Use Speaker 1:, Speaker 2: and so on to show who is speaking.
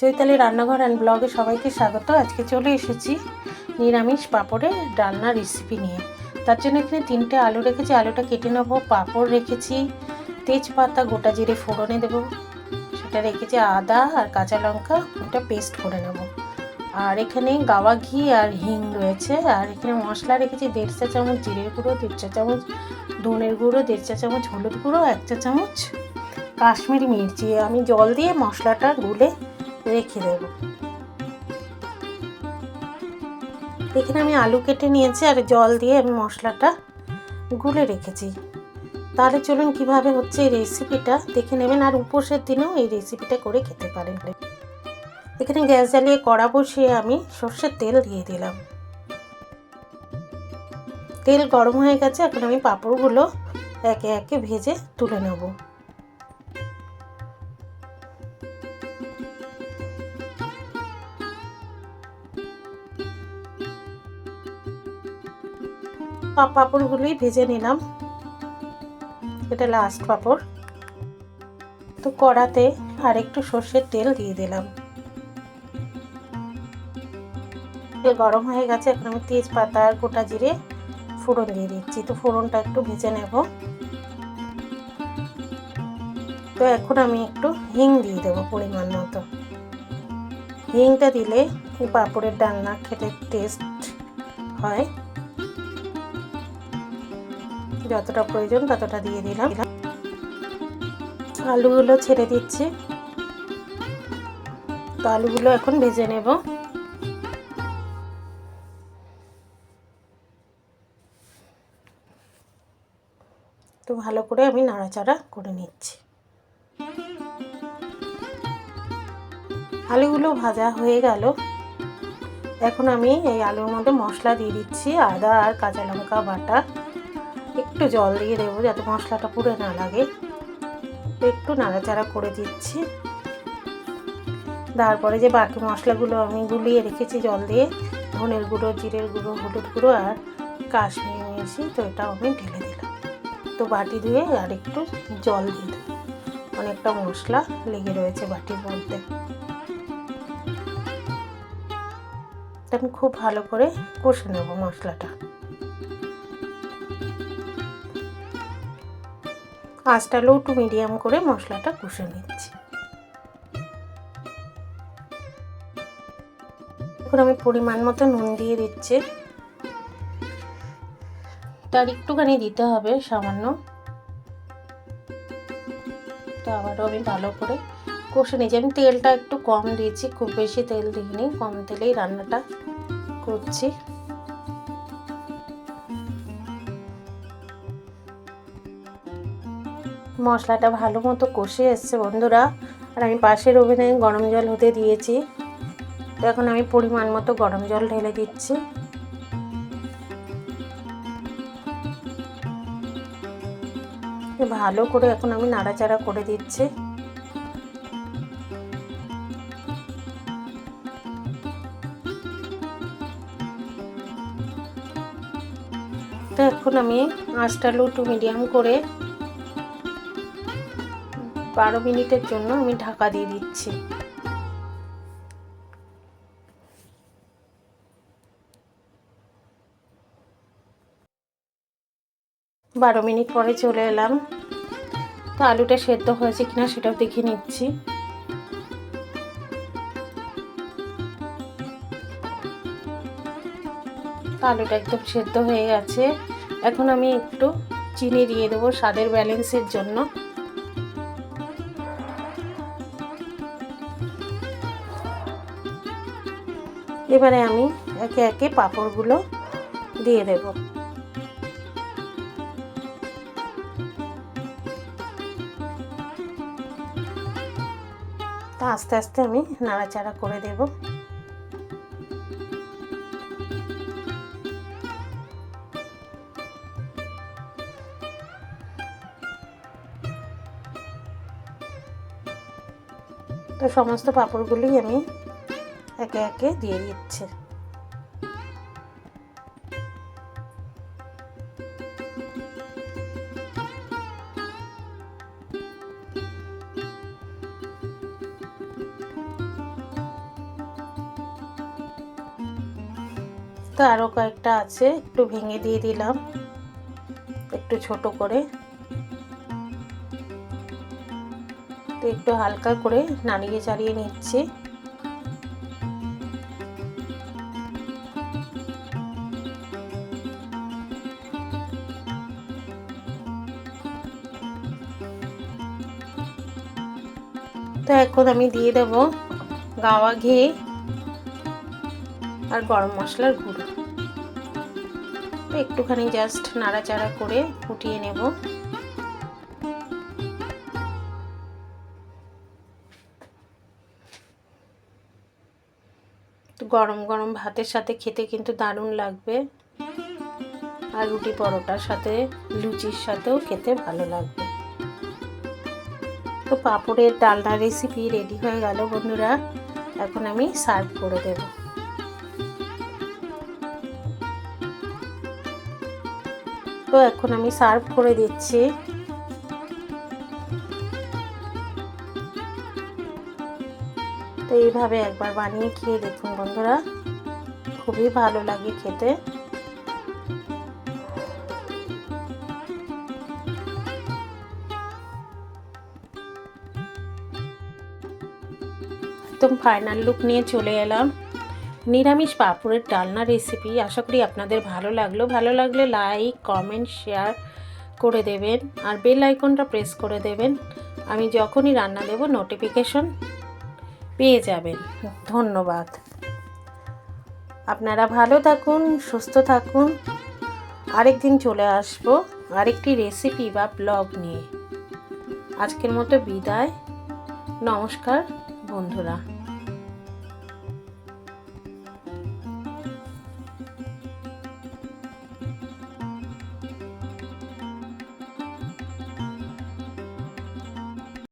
Speaker 1: চৈতালি রান্নাঘর অ্যান্ড ব্লগে সবাইকে স্বাগত। আজকে চলে এসেছি নিরামিষ পাঁপড়ের ডালনা রেসিপি নিয়ে। তার জন্য এখানে তিনটে আলু রেখেছি। আলুটা কেটে নেব, পাঁপড় রেখেছি, তেজপাতা, গোটা জিরে ফোড়নে দেবো। সেটা রেখেছি আদা আর কাঁচা লঙ্কা, ওটা পেস্ট করে নেব। আর এখানে গাওয়া ঘি আর হিং রয়েছে। আর এখানে মশলা রেখেছি দেড় চা চামচ জিরের গুঁড়ো, দেড় চা চামচ ধনের গুঁড়ো, দেড় চা চামচ হলুদ গুঁড়ো, এক চা চামচ কাশ্মীরি মির্চি। আমি জল দিয়ে মশলাটা গুলে রেখে দেব। এখানে আমি আলু কেটে নিয়েছি আর জল দিয়ে আমি মশলাটা গুলে রেখেছি। তাহলে চলুন কীভাবে হচ্ছে এই রেসিপিটা দেখে নেবেন আর উপোসের দিনেও এই রেসিপিটা করে খেতে পারেন। এখানে গ্যাস জ্বালিয়ে কড়া বসিয়ে আমি সর্ষের তেল দিয়ে দিলাম। তেল গরম হয়ে গেছে, এখন আমি পাঁপড়গুলো একে একে ভেজে তুলে নেব। পাঁপড়গুলোই ভেজে নিলাম। এটা লাস্ট পাঁপড়। তো কড়াতে আর একটু সর্ষের তেল দিয়ে দিলাম। তেল গরম হয়ে গেছে, এখন আমি তেজপাতা আর গোটা জিরে ফোড়ন দিয়ে দিচ্ছি। তো ফোড়নটা একটু ভেজে নেব। তো এখন আমি একটু হিং দিয়ে দেবো পরিমাণ মতো। হিংটা দিলে পাঁপড়ের ডালনা খেতে টেস্ট হয়। যতটা প্রয়োজন ততটা দিয়ে দিলাম। আলুগুলো ছেড়ে দিচ্ছি। তো আলুগুলো এখন ভেজে নেব। তো ভালো করে আমি নাড়াচাড়া করে নিচ্ছি। আলুগুলো ভাজা হয়ে গেল। এখন আমি এই আলুর মধ্যে মশলা দিয়ে দিচ্ছি, আদা আর কাঁচা লঙ্কা বাটা। একটু জল দিয়ে দেবো যাতে মশলাটা পুড়ে না লাগে। একটু নাড়াচাড়া করে দিচ্ছি। তারপরে যে বাকি মশলাগুলো আমি গুলিয়ে রেখেছি জল দিয়ে, ধনের গুঁড়ো, জিরের গুঁড়ো, হলুদ গুঁড়ো আর কাশ্মীরি মিশি তো এটাও আমি ঢেলে দিলাম। তো বাটি ধুয়ে আর একটু জল দিয়ে দেবো। অনেকটা মশলা লেগে রয়েছে বাটির মধ্যে। আমি খুব ভালো করে কষে নেব মশলাটা। আঁচটা লো টু মিডিয়াম করে মশলাটা কষে নিচ্ছি। এখন আমি পরিমাণ মতো নুন দিয়ে দিচ্ছি। তার একটুখানি দিতে হবে সামান্য। তো আবারও আমি ভালো করে কষে নিয়েছি আমি তেলটা একটু কম দিয়েছি, খুব বেশি তেল দিইনি, কম তেলেই রান্নাটা করছি। মশলাটা ভালো মতো কষে এসছে বন্ধুরা। আর আমি পাশের ওভেনে গরম জল হতে দিয়েছি। তো এখন আমি পরিমাণ মতো গরম জল ঢেলে দিচ্ছি। ভালো করে এখন আমি নাড়াচাড়া করে দিচ্ছি। তো এখন আমি আঁচটা টু মিডিয়াম করে বারো মিনিটের জন্য আমি ঢাকা দিয়ে দিচ্ছি। বারো মিনিট পরে চলে এলাম। তো আলুটা সেদ্ধ হয়েছে কিনা সেটাও দেখে নিচ্ছি। আলুটা একদম সেদ্ধ হয়ে গেছে। এখন আমি একটু চিনি দিয়ে দেবো স্বাদের ব্যালেন্সের জন্য। এবারে আমি একে একে পাঁপড়গুলো দিয়ে দেব। তা আস্তে আস্তে আমি নাড়াচাড়া করে দেব। তো সমস্ত পাঁপড়গুলি আমি একে একে দিয়ে দিচ্ছে। আরও কয়েকটা আছে, একটু ভেঙে দিয়ে দিলাম, একটু ছোট করে। তো একটু হালকা করে নাড়িয়ে চালিয়ে নিচ্ছি। তো এখন আমি দিয়ে দেব গাওয়া ঘি আর গরম মশলার গুঁড়ো। একটুখানি জাস্ট নাড়াচাড়া করে ফুটিয়ে নেব। গরম গরম ভাতের সাথে খেতে কিন্তু দারুণ লাগবে। আর রুটি পরোটার সাথে লুচির সাথেও খেতে ভালো লাগবে। তো পাঁপড়ের ডালনা রেসিপি রেডি হয়ে গেল বন্ধুরা। এখন আমি সার্ভ করে দেব। তো এখন আমি সার্ভ করে দিচ্ছি। তো এইভাবে একবার বানিয়ে খেয়ে দেখুন বন্ধুরা। খুবই ভালো লাগে খেতে। একদম ফাইনাল লুক নিয়ে চলে এলাম। নিরামিষ পাঁপড়ের ডালনা রেসিপি আশা করি আপনাদের ভালো লাগল। ভালো লাগলে লাইক কমেন্ট শেয়ার করে দেবেন আর বেল আইকনটা প্রেস করে দেবেন। আমি যখনই রান্না দেব নোটিফিকেশন পেয়ে যাবেন। ধন্যবাদ। আপনারা ভালো থাকুন, সুস্থ থাকুন। আরেকদিন চলে আসব আরেকটি রেসিপি বা ব্লগ নিয়ে। আজকের মতো বিদায়। নমস্কার। বন্ধুরা।